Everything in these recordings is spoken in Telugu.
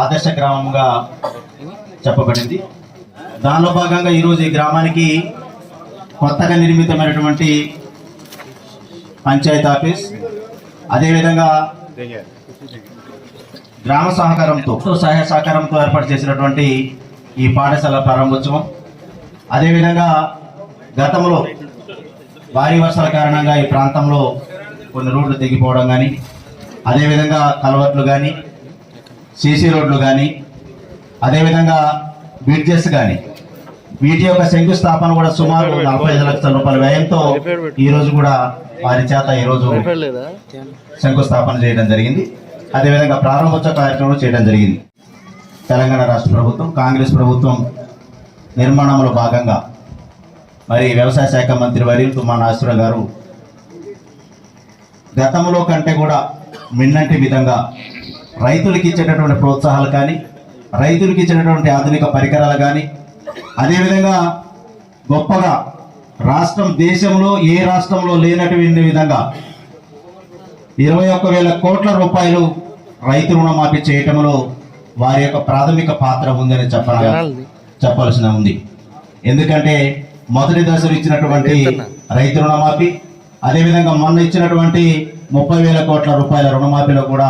ఆదర్శ గ్రామంగా చెప్పబడింది. దానిలో భాగంగా ఈరోజు ఈ గ్రామానికి కొత్తగా నిర్మితమైనటువంటి పంచాయతీ ఆఫీస్ అదేవిధంగా గ్రామ సహకారంతో సహాయ సహకారంతో ఏర్పాటు చేసినటువంటి ఈ పాఠశాల ప్రారంభోత్సవం. అదేవిధంగా గతంలో భారీ వర్షాల కారణంగా ఈ ప్రాంతంలో కొన్ని రోడ్లు తెగిపోవడం కానీ అదేవిధంగా కలవట్లు కానీ సీసీ రోడ్లు కానీ అదేవిధంగా బ్రిడ్జెస్ కానీ వీటి యొక్క శంకుస్థాపన కూడా సుమారు నలభై ఐదు లక్షల రూపాయల వ్యయంతో ఈ రోజు కూడా వారి చేత ఈ రోజు శంకుస్థాపన చేయడం జరిగింది. అదేవిధంగా ప్రారంభోత్సవ కార్యక్రమం చేయడం జరిగింది. తెలంగాణ రాష్ట్ర ప్రభుత్వం కాంగ్రెస్ ప్రభుత్వం నిర్మాణంలో భాగంగా. మరి వ్యవసాయ శాఖ మంత్రి వర్యులు తుమ్మా నాగేశ్వరరావు గారు గతంలో కంటే కూడా మిన్నంటి విధంగా రైతులకు ఇచ్చేటటువంటి ప్రోత్సాహాలు కానీ రైతులకు ఇచ్చేటటువంటి ఆధునిక పరికరాలు కానీ అదేవిధంగా గొప్పగా రాష్ట్రం దేశంలో ఏ రాష్ట్రంలో లేనటువంటి విధంగా ఇరవై ఒక్క వేల కోట్ల రూపాయలు రైతు రుణమాఫీ చేయటంలో వారి యొక్క ప్రాథమిక పాత్ర ఉందని చెప్పాల చెప్పాల్సిన ఉంది. ఎందుకంటే మొదటి దశలో ఇచ్చినటువంటి రైతు రుణమాఫీ అదేవిధంగా మొన్న ఇచ్చినటువంటి ముప్పై వేల కోట్ల రూపాయల రుణమాఫీలో కూడా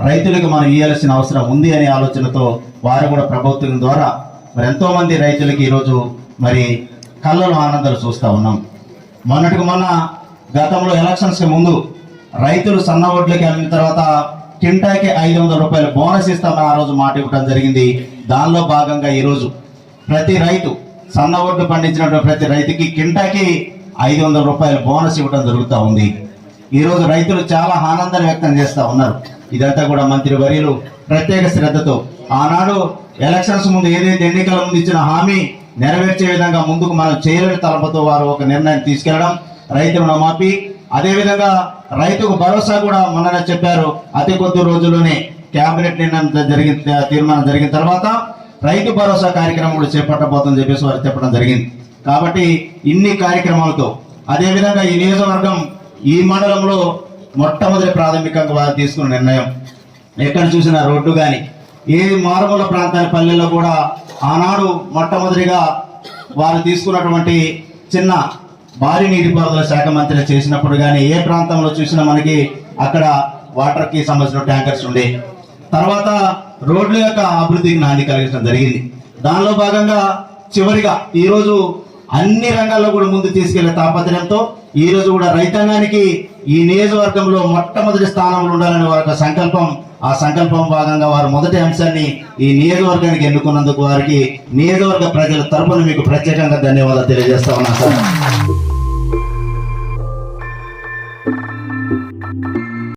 రైతులకు మనం ఇవ్వాల్సిన అవసరం ఉంది అనే ఆలోచనతో వారు కూడా ప్రభుత్వం ద్వారా మరి ఎంతో మంది రైతులకి ఈరోజు మరి కళ్ళలో ఆనందాలు చూస్తూ ఉన్నాం. మొన్నటికి మొన్న గతంలో ఎలక్షన్స్కి ముందు రైతులు సన్న ఓట్లకి వెళ్ళిన తర్వాత కింటాకి ఐదు వందల రూపాయలు బోనస్ ఇస్తామని ఆ రోజు మాట ఇవ్వడం జరిగింది. దానిలో భాగంగా ఈరోజు ప్రతి రైతు సన్న ఓట్లు పండించినటువంటి ప్రతి రైతుకి కింటాకి ఐదు వందల రూపాయలు బోనస్ ఇవ్వడం జరుగుతూ ఉంది. ఈరోజు రైతులు చాలా ఆనందాన్ని వ్యక్తం చేస్తూ ఉన్నారు. ఇదంతా కూడా మంత్రి వర్యులు ప్రత్యేక శ్రద్ధతో ఆనాడు ఎలక్షన్స్ ముందు ఏదైతే ఎన్నికల ముందు ఇచ్చిన హామీ నెరవేర్చే విధంగా ముందుకు మనం చేయలేని తలపతో వారు ఒక నిర్ణయం తీసుకెళ్ళడం రైతు మాపి అదేవిధంగా రైతుకు భరోసా కూడా మొన్న చెప్పారు. అతి కొద్ది రోజుల్లోనే కేబినెట్ నిర్ణయం జరిగిన తీర్మానం జరిగిన తర్వాత రైతు భరోసా కార్యక్రమం కూడా చేపట్టబోతుందని చెప్పేసి వారు చెప్పడం జరిగింది. కాబట్టి ఇన్ని కార్యక్రమాలతో అదేవిధంగా ఈ నియోజకవర్గం ఈ మండలంలో మొట్టమొదటి ప్రాథమికంగా వారు తీసుకున్న నిర్ణయం. ఎక్కడ చూసినా రోడ్డు కానీ ఏ మారుమూల ప్రాంతాల పల్లెల్లో కూడా ఆనాడు మొట్టమొదటిగా వారు తీసుకున్నటువంటి చిన్న భారీ నీటిపారుదల శాఖ మంత్రి చేసినప్పుడు కానీ ఏ ప్రాంతంలో చూసినా మనకి అక్కడ వాటర్కి సంబంధించిన ట్యాంకర్స్ ఉండే. తర్వాత రోడ్ల యొక్క అభివృద్ధికి నాంది కలిగించడం జరిగింది. దానిలో భాగంగా చివరిగా ఈరోజు అన్ని రంగాల్లో కూడా ముందు తీసుకెళ్ళే తాపత్రయంతో ఈ రోజు కూడా రైతాంగానికి ఈ నియోజకవర్గంలో మొట్టమొదటి స్థానంలో ఉండాలని వారి సంకల్పం ఆ సంకల్పం భాగంగా వారు మొదటి అంశాన్ని ఈ నియోజకవర్గానికి ఎన్నుకున్నందుకు వారికి నియోజకవర్గ ప్రజల తరపున మీకు ప్రత్యేకంగా ధన్యవాదాలు తెలియజేస్తా ఉన్నా సార్.